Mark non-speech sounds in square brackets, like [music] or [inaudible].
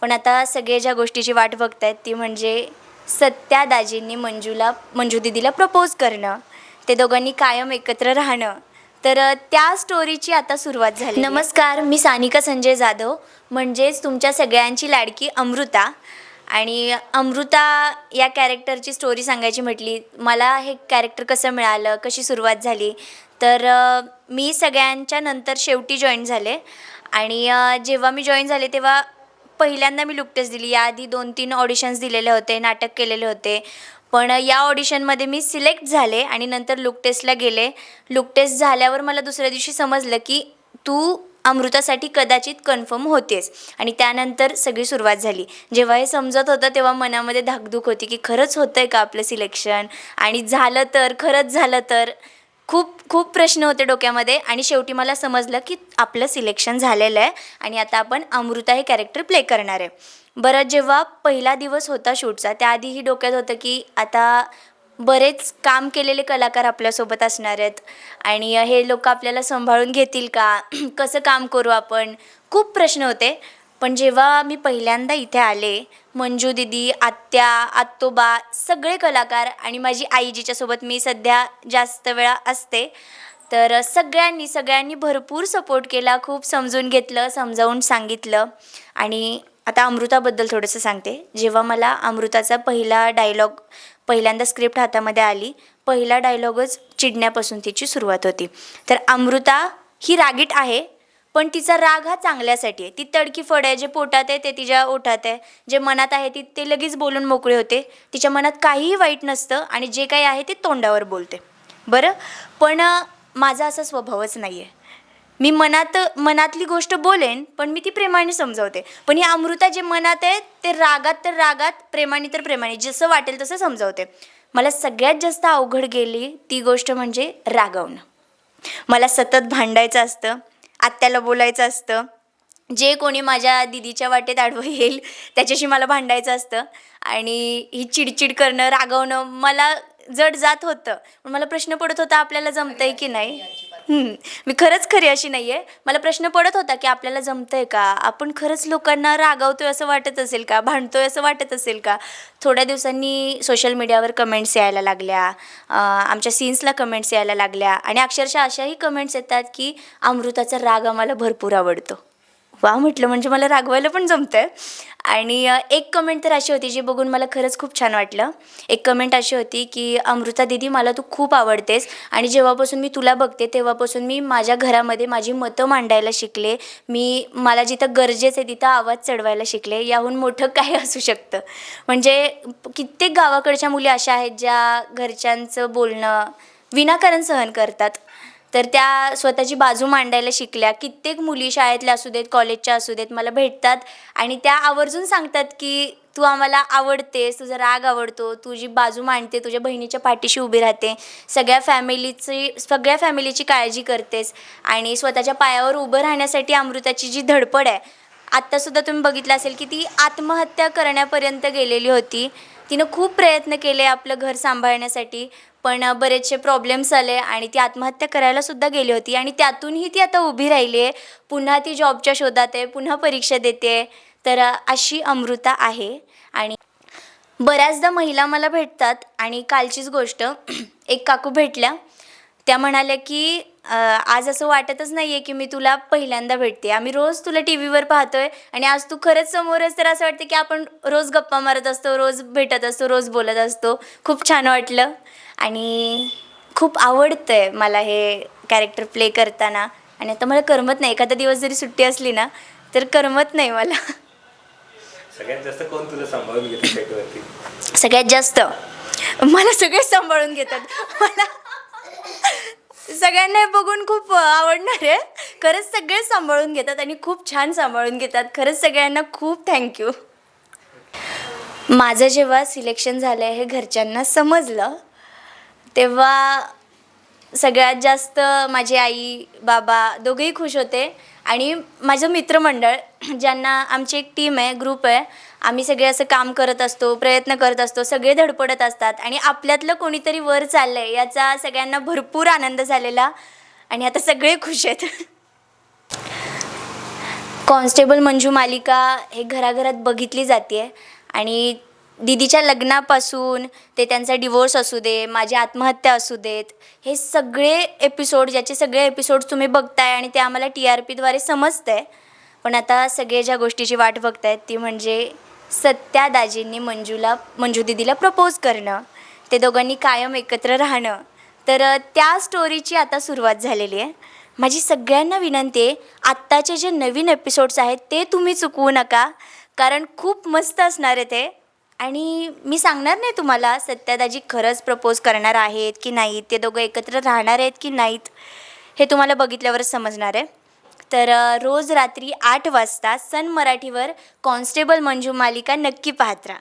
पण आता सगळे ज्या गोष्टीची वाट बघत आहेत ती म्हणजे सत्या दाजींनी मंजूला मंजू दिदीला प्रपोज करणं. ते दोघांनी कायम एकत्र राहणं. तर त्या स्टोरीची आता सुरुवात झाली नमस्कार मी सानिका संजय जाधव म्हणजेच तुमच्या सगळ्यांची लाडकी अमृता. आणि अमृता या कॅरेक्टरची स्टोरी सांगायची म्हटली मला हे कॅरेक्टर कसं मिळालं कशी सुरुवात झाली? तर मी सगळ्यांच्या नंतर शेवटी जॉईन झाले. आणि जेव्हा मी जॉईन झाले तेव्हा पहिल्यांदा मी लुक टेस्ट दिली. याआधी दोन तीन ऑडिशन्स दिलेले होते नाटक केलेले होते. पण या ऑडिशनमध्ये मी सिलेक्ट झाले आणि नंतर लुक टेस्टला गेले. लुक टेस्ट झाल्यावर मला दुसऱ्या दिवशी समजलं की तू अमृतासाठी कदाचित कन्फर्म होतेस. आणि त्यानंतर सगळी सुरुवात झाली. जेव्हा हे समजत होतं तेव्हा मनामध्ये धाकधूक होती की खरंच होतं आहे का आपलं सिलेक्शन आणि झालं तर खरंच झालं तर? खूप खूप प्रश्न होते डोक्यामध्ये आणि शेवटी मला समजलं की आपलं सिलेक्शन झालेलं आहे आणि आता आपण अमृता हे कॅरेक्टर प्ले करणार आहे. बरं जेव्हा पहिला दिवस होता शूटचा त्याआधीही डोक्यात होतं की आता बरेच काम केलेले कलाकार आपल्यासोबत असणार आहेत आणि हे लोक आपल्याला सांभाळून घेतील का? [clears throat] कसं काम करू आपण? खूप प्रश्न होते. पण जेव्हा मी पहिल्यांदा इथे आले मंजू दिदी आत्या आत्तोबा सगळे कलाकार आणि माझी आई जिच्यासोबत मी सध्या जास्त वेळा असते तर सगळ्यांनी सगळ्यांनी भरपूर सपोर्ट केला खूप समजून घेतलं समजावून सांगितलं. आणि आता अमृताबद्दल थोडंसं सांगते. जेव्हा मला अमृताचा पहिला डायलॉग पहिल्यांदा स्क्रिप्ट हातामध्ये आली पहिला डायलॉगच चिडण्यापासून तिची सुरुवात होती. तर अमृता ही रागीट आहे पण तिचा राग हा चांगल्यासाठी आहे. ती तडकी फड आहे जे पोटात आहे ते तिच्या ओठात आहे. जे मनात आहे ती ते लगेच बोलून मोकळे होते. तिच्या मनात काहीही वाईट नसतं आणि जे काही आहे ते तोंडावर बोलते. बरं? पण माझा असा स्वभावच नाही आहे मी मनात मनातली गोष्ट बोलेन पण मी ती प्रेमाने समजावते. पण ही अमृता जे मनात आहे ते रागात तर रागात प्रेमाने तर प्रेमाने. जसं वाटेल तसं समजावते. मला सगळ्यात जास्त अवघड गेली ती गोष्ट म्हणजे रागवणं. मला सतत भांडायचं असतं. आत्याला बोलायचं असतं. जे कोणी माझ्या दिदीच्या वाटेत आडवं येईल त्याच्याशी मला भांडायचं असतं. आणि ही चिडचिड करणं रागवणं मला जड जात होतं. मला प्रश्न पडत होता आपल्याला जमतंय की नाही? मी खरंच खरी अशी नाही आहे मला प्रश्न पडत होता की आपल्याला जमतंय का? आपण खरंच लोकांना रागावतोय असं वाटत असेल का? भांडतोय असं वाटत असेल का? थोड्या दिवसांनी सोशल मीडियावर कमेंट्स यायला लागल्या. आमच्या सीन्सला कमेंट्स यायला लागल्या. आणि अक्षरशः अशाही कमेंट्स येतात की अमृताचा राग आम्हाला भरपूर आवडतो. वा म्हटलं म्हणजे मला रागवायला पण जमत आहे आणि एक कमेंट तर अशी होती जी बघून मला खरंच खूप छान वाटलं. एक कमेंट अशी होती की अमृता दिदी मला तू खूप आवडतेस आणि जेव्हापासून मी तुला बघते तेव्हापासून मी माझ्या घरामध्ये माझी मतं मांडायला शिकले. मी मला जिथं गरजेचं आहे तिथं आवाज चढवायला शिकले. याहून मोठं [laughs] काय असू शकतं. म्हणजे कित्येक गावाकडच्या मुली अशा आहेत ज्या घरच्यांचं बोलणं विनाकारण सहन करतात. तर त्या स्वतःची बाजू मांडायला शिकल्या. कित्येक मुली शाळेतल्या असू देत कॉलेजच्या असू देत मला भेटतात आणि त्या आवर्जून सांगतात की तू आम्हाला आवडतेस तुझा राग आवडतो तुझी बाजू मांडते तुझ्या बहिणीच्या पाठीशी उभी राहते सगळ्या फॅमिलीची सगळ्या फॅमिलीची काळजी करतेस आणि स्वतःच्या पायावर उभं राहण्यासाठी अमृताची जी धडपड आहे आत्तासुद्धा तुम्ही बघितलं असेल की ती आत्महत्या करण्यापर्यंत गेलेली होती. तिनं खूप प्रयत्न केले आपलं घर सांभाळण्यासाठी पण बरेचसे प्रॉब्लेम्स आले आणि ती आत्महत्या करायला सुद्धा गेली होती आणि त्यातूनही ती आता उभी राहिली आहे. पुन्हा ती जॉबच्या शोधात आहे पुन्हा परीक्षा देते तर अशी अमृता आहे आणि बऱ्याचदा महिला मला भेटतात आणि कालचीच गोष्ट एक काकू भेटल्या. त्या म्हणाल्या की आज असं वाटतच नाही आहे की मी तुला पहिल्यांदा भेटते. आम्ही रोज तुला टी व्हीवर पाहतोय आणि आज तू खरंच समोरच तर असं वाटतं की आपण रोज गप्पा मारत असतो रोज भेटत असतो रोज बोलत असतो. खूप छान वाटलं आणि खूप आवडतं आहे मला हे कॅरेक्टर प्ले करताना. आणि आता मला करमत नाही. एखादा दिवस जरी सुट्टी असली ना तर करमत नाही मला. सगळ्यात जास्त कोण तुला सांभाळून घेतो सेटवरती सगळ्यात जास्त. मला सगळे सांभाळून घेतात. मला सगळ्यांना हे बघून खूप आवडणार आहे. खरंच सगळे सांभाळून घेतात आणि खूप छान सांभाळून घेतात. खरंच सगळ्यांना खूप थँक्यू माझं जेव्हा सिलेक्शन झालं आहे हे घरच्यांना समजलं तेव्हा सगळ्यात जास्त माझी आई बाबा दोघेही खुश होते. आणि माझं मित्रमंडळ ज्यांना आमची एक टीम आहे ग्रुप आहे आम्ही सगळे असं काम करत असतो प्रयत्न करत असतो सगळे धडपडत असतात. आणि आपल्यातलं कोणीतरी वर चाललं आहे याचा सगळ्यांना भरपूर आनंद झालेला. आणि आता सगळे खुश आहेत. [laughs] कॉन्स्टेबल मंजू मालिका हे घराघरात बघितली जाते आणि दिदीच्या लग्नापासून ते त्यांचा डिवोर्स असू दे माझी आत्महत्या असू देत हे सगळे एपिसोड ज्याचे सगळे एपिसोड तुम्ही बघताय आणि ते आम्हाला टी आर पीद्वारे समजतं आहे पण आता सगळे ज्या गोष्टीची वाट बघतायत ती म्हणजे सत्या दाजींनी मंजूला मंजू दिदीला प्रपोज करणं ते दोघांनी कायम एकत्र राहणं. तर त्या स्टोरीची आता सुरुवात झालेली आहे. माझी सगळ्यांना विनंती आहे आत्ताचे जे नवीन एपिसोड्स आहेत ते तुम्ही चुकवू नका. कारण खूप मस्त असणार आहे ते. आणि मी सांगणार नाही तुम्हाला सत्यादाजी खरंच प्रपोज करणार आहेत की नाहीत ते दोघं एकत्र राहणार आहेत की नाहीत हे तुम्हाला बघितल्यावरच समजणार आहे. तर रोज रात्री आठ वाजता सन मराठीवर कॉन्स्टेबल मंजू मालिका नक्की पाहत राहा.